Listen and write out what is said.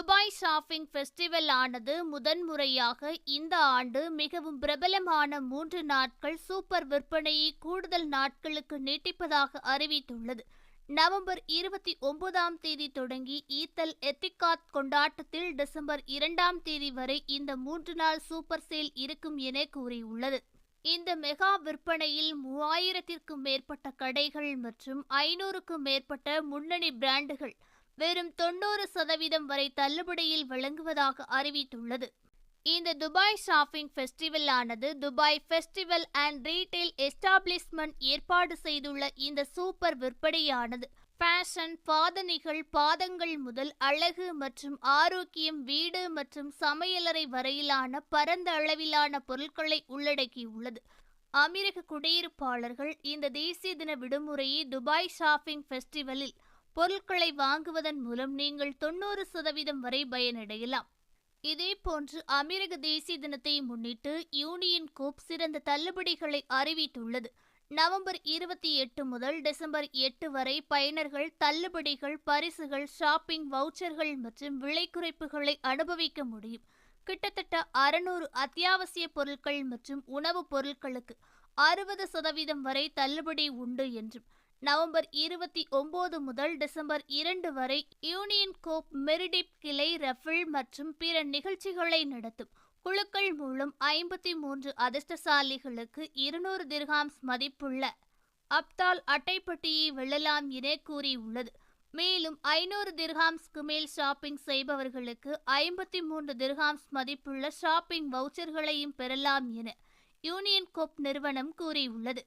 Dubai shopping festival ஆனது முதன்முறையாக இந்த ஆண்டு மிகவும் பிரபலமான மூன்று நாட்கள் சூப்பர் விற்பனையை கூடுதல் நாட்களுக்கு நீட்டிப்பதாக அறிவித்துள்ளது. நவம்பர் இருபத்தி ஒன்பதாம் தேதி தொடங்கி ஈத்தல் எத்திகாத் கொண்டாட்டத்தில் டிசம்பர் இரண்டாம் தேதி வரை இந்த மூன்று நாள் சூப்பர் சேல் இருக்கும் என கூறியுள்ளது. இந்த மெகா விற்பனையில் மூவாயிரத்திற்கும் மேற்பட்ட கடைகள் மற்றும் ஐநூறுக்கும் மேற்பட்ட முன்னணி பிராண்டுகள் வெறும் தொண்ணூறு சதவீதம் வரை தள்ளுபடியில் வழங்குவதாக அறிவித்துள்ளது. இந்த துபாய் ஷாப்பிங் ஃபெஸ்டிவல் ஆனது Dubai festival and retail establishment ஏற்பாடு செய்துள்ள இந்த சூப்பர் விற்பனையானது. ஃபேஷன் பாதணிகள் பாதங்கள் முதல் அழகு மற்றும் ஆரோக்கியம் வீடு மற்றும் சமையலறை வரையிலான பரந்த அளவிலான பொருட்களை உள்ளடக்கியுள்ளது. அமெரிக்க குடியிருப்பாளர்கள் இந்த தேசிய தின விடுமுறையை துபாய் ஷாப்பிங் ஃபெஸ்டிவலில் பொருட்களை வாங்குவதன் மூலம் நீங்கள் தொண்ணூறு சதவீதம் வரை பயனடையலாம். இதேபோன்று அமெரிக்க தேசிய தினத்தை முன்னிட்டு யூனியன் கோப் சிறந்த தள்ளுபடிகளை அறிவித்துள்ளது. நவம்பர் இருபத்தி எட்டு முதல் டிசம்பர் எட்டு வரை பயனர்கள் தள்ளுபடிகள் பரிசுகள் ஷாப்பிங் வவுச்சர்கள் மற்றும் விலை குறைப்புகளை அனுபவிக்க முடியும். கிட்டத்தட்ட அறுநூறு அத்தியாவசிய பொருட்கள் மற்றும் உணவுப் பொருட்களுக்கு அறுபது சதவீதம் வரை தள்ளுபடி உண்டு என்றும் நவம்பர் இருபத்தி ஒன்பது முதல் டிசம்பர் இரண்டு வரை யூனியன் கோப் மெரிடிப் கிளை ரஃபிள் மற்றும் பிற நிகழ்ச்சிகளை நடத்தும். குழுக்கள் மூலம் ஐம்பத்தி மூன்று அதிர்ஷ்டசாலிகளுக்கு இருநூறு திர்ஹாம்ஸ் மதிப்புள்ள அப்தால் அட்டைப்பட்டியை வெல்லலாம் என கூறியுள்ளது. மேலும் ஐநூறு திர்ஹாம்ஸ்க்கு மேல் ஷாப்பிங் செய்பவர்களுக்கு ஐம்பத்தி மூன்று திர்ஹாம்ஸ் மதிப்புள்ள ஷாப்பிங் வவுச்சர்களையும் பெறலாம் என யூனியன் கோப் நிறுவனம் கூறியுள்ளது.